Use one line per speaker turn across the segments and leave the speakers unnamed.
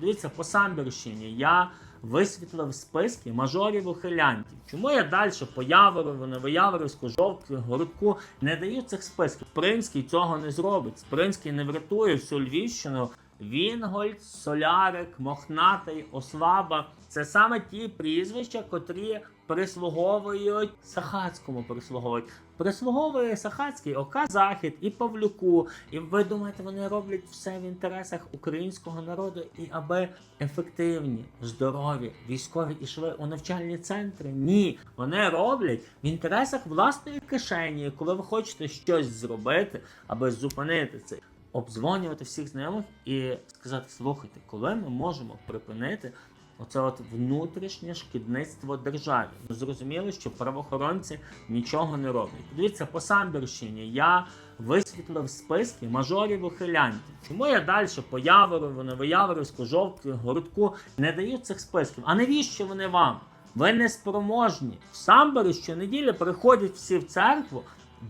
Подивіться, по Самбірщині я висвітлив списки мажорів ухилянтів. Чому я далі по Яворову, Новояворівську, Жовтку, Городку не даю цих списків? Принський цього не зробить. Принський не врятує всю Львівщину. Вінгольд, Солярик, Мохнатий, Ослаба це саме ті прізвища, котрі прислуговують Сахацькому прислуговують. Прислуговує Сахацький ОК Захід і Павлюку. І ви думаєте, вони роблять все в інтересах українського народу і аби ефективні, здорові, військові ішли у навчальні центри? Ні, вони роблять в інтересах власної кишені, коли ви хочете щось зробити, аби зупинити це. Обдзвонювати всіх знайомих і сказати: слухайте, коли ми можемо припинити оце от внутрішнє шкідництво державі. Ми зрозуміли, що правоохоронці нічого не роблять. Подивіться, по Самбірщині я висвітлив списки мажорів ухилянтів. Чому я далі по Яворову, Новояворівську, Жовтку, Городку не даю цих списків? А навіщо вони вам? Ви не спроможні. В Самборі щонеділі приходять всі в церкву,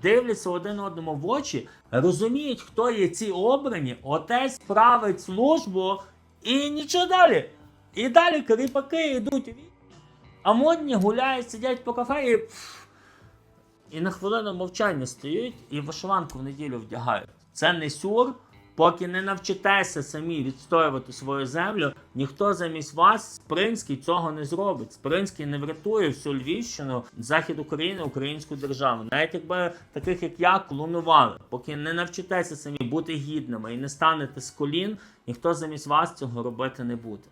дивляться один одному в очі, розуміють, хто є ці обрані, отець править службу і нічого далі. І далі кріпаки йдуть. А модні гуляють, сидять по кафе і, і на хвилину мовчання стоять і вишиванку в неділю вдягають. Це не сюр. Поки не навчитеся самі відстоювати свою землю, ніхто замість вас, Спринський, цього не зробить. Спринський не врятує всю Львівщину, захід України, українську державу. Навіть якби таких як я клонували, поки не навчитеся самі бути гідними і не станете з колін, ніхто замість вас цього робити не буде.